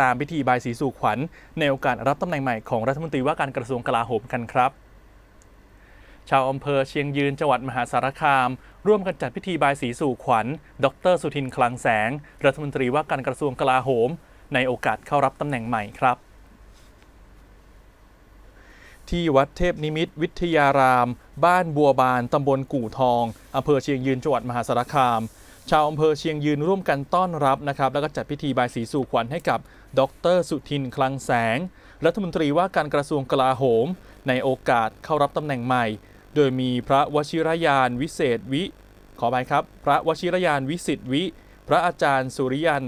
ตามพิธีบายสีสู่ขวัญ ในโอกาสรับตำแหน่งใหม่ของรัฐมนตรีว่าการกระทรวงกลาโหมกันครับ ชาวอำเภอเชียงยืนจังหวัดมหาสารคาม ร่วมกันจัดพิธีบายสีสู่ขวัญ ดร สุทินคลังแสง รัฐมนตรีว่าการกระทรวงกลาโหม ในโอกาสเข้ารับตำแหน่งใหม่ครับที่วัดเทพนิมิตรวิทยาราม บ้านบัวบาน ตำบลกู่ทอง อำเภอเชียงยืนจังหวัดมหาสารคาม ชาวอำเภอเชียงยืนร่วมกันต้อนรับนะครับ แล้วก็จัดพิธีบายสีสู่ขวัญให้กับ ดร สุทินคลังแสง รัฐมนตรีว่าการกระทรวงกลาโหม ในโอกาสเข้ารับตำแหน่งใหม่ โดยมีพระวชิรยานวิเศษวิ ขอไปครับ พระวชิรยานวิสิทธิวิ พระอาจารย์สุริยัน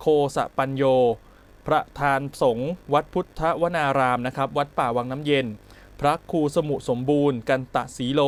โคสะปัญโยประธานสงฆ์วัดพุทธวนารามนะครับ วัดป่าวังน้ำเย็น พระครูสมุสมบูรณ์ กันตะศีโล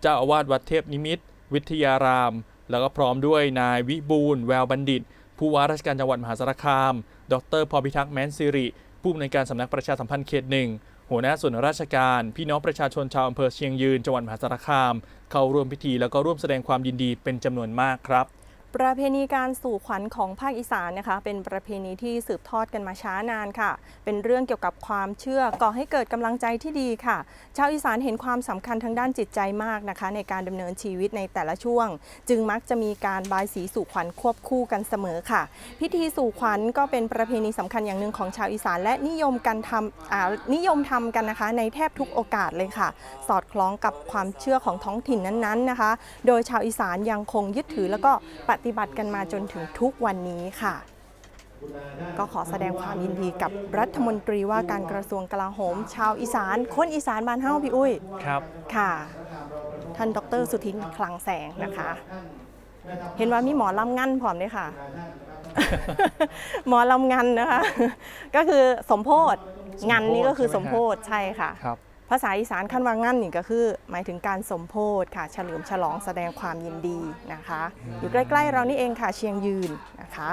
เจ้าอาวาสวัดเทพนิมิตวิทยาราม แล้วก็พร้อมด้วยนายวิบูลแววบัณฑิต ผู้ว่าราชการจังหวัดมหาสารคาม ดรพอพิทักษ์แมนสิริ ผู้อำนวยการสำนักประชาสัมพันธ์เขตหนึ่งหัวหน้าส่วนราชการ พี่น้องประชาชนชาวอำเภอเชียงยืนจังหวัดมหาสารคาม เข้าร่วมพิธีแล้วก็ร่วมแสดงความยินดีเป็นจำนวนมากครับ ประเพณีการสู่ขวัญของภาคอีสานนะคะ เป็นประเพณีที่สืบทอดกันมาช้านานค่ะ เป็นเรื่องเกี่ยวกับความเชื่อก่อให้เกิดกำลังใจที่ดีค่ะ ชาวอีสานเห็นความสำคัญทางด้านจิตใจมากนะคะ ในการดำเนินชีวิตในแต่ละช่วง จึงมักจะมีการบายสีสู่ขวัญควบคู่กันเสมอค่ะ พิธีสู่ขวัญก็เป็นประเพณีสำคัญอย่างหนึ่งของชาวอีสาน และนิยมกันทำนิยมทำกันนะคะ ในแทบทุกโอกาสเลยค่ะ สอดคล้องกับความเชื่อของท้องถิ่นนั้นๆนะคะ โดยชาวอีสานยังคงยึดถือแล้วก็ปฏิบัติกันมาจนถึงทุกวันนี้ค่ะ ก็ขอแสดงความยินดีกับรัฐมนตรีว่าการกระทรวงกลาโหม ชาวอีสานคนอีสานบ้านเฮาพี่อุ้ยครับค่ะ ท่านดรสุทินคลังแสงนะคะ เห็นว่ามีหมอลำงันพร้อมด้วยค่ะ หมอลำงันนะคะ ก็คือสมโพธงันนี่ก็คือสมโพธใช่ค่ะครับ ภาษาอีสานขั้นว่างั่นนี่ก็คือ หมายถึงการสมโพธค่ะ เฉลิมฉลองแสดงความยินดีนะคะ อยู่ใกล้ ๆ เรานี่เองค่ะเชียงยืนนะคะ